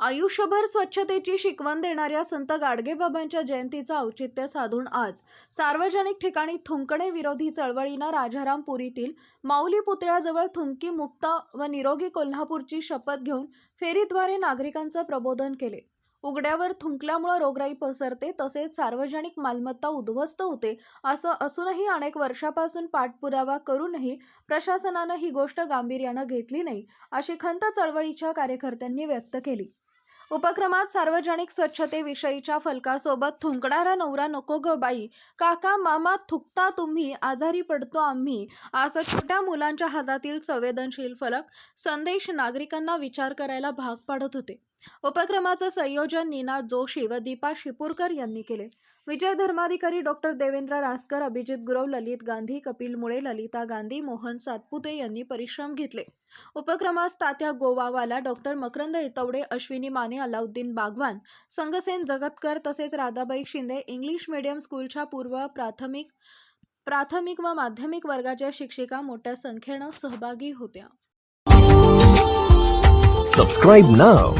आयुष्यभर स्वच्छतेची शिकवण देणाऱ्या संत गाडगेबाबांच्या जयंतीचं औचित्य साधून आज सार्वजनिक ठिकाणी थुंकणे विरोधी चळवळीनं राजारामपुरीतील माऊली पुतळ्याजवळ थुंकी मुक्त व निरोगी कोल्हापूरची शपथ घेऊन फेरीद्वारे नागरिकांचं प्रबोधन केले. उघड्यावर थुंकल्यामुळे रोगराई पसरते तसेच सार्वजनिक मालमत्ता उद्ध्वस्त होते असं असूनही अनेक वर्षापासून पाठपुरावा करूनही प्रशासनानं ही गोष्ट गांभीर्यानं घेतली नाही अशी खंत चळवळीच्या कार्यकर्त्यांनी व्यक्त केली. उपक्रमात सार्वजनिक स्वच्छतेविषयीच्या फलकासोबत थुंकणारा नवरा नको ग बाई. काका मामा थुकता तुम्ही आजारी पडतो आम्ही. असं छोट्या मुलांच्या हातातील संवेदनशील फलक संदेश नागरिकांना विचार करायला भाग पाडत होते. उपक्रमाचं संयोजन नीना जोशी व दीपा शिपूरकर यांनी केले. विजय धर्माधिकारी डॉक्टर देवेंद्र रासकर अभिजित गुरव ललित गांधी कपिल मुळे ललिता गांधी मोहन सातपुते यांनी परिश्रम घेतले. उपक्रमास तात्या गोवावाला डॉक्टर मकरंद इतवडे अश्विनी माने अलाउद्दीन बागवान संगसेन जगतकर तसेच राधाबाई शिंदे इंग्लिश मीडियम स्कूलच्या पूर्व प्राथमिक प्राथमिक व माध्यमिक वर्गाच्या शिक्षिका मोठ्या संख्येनं सहभागी होत्या. Subscribe now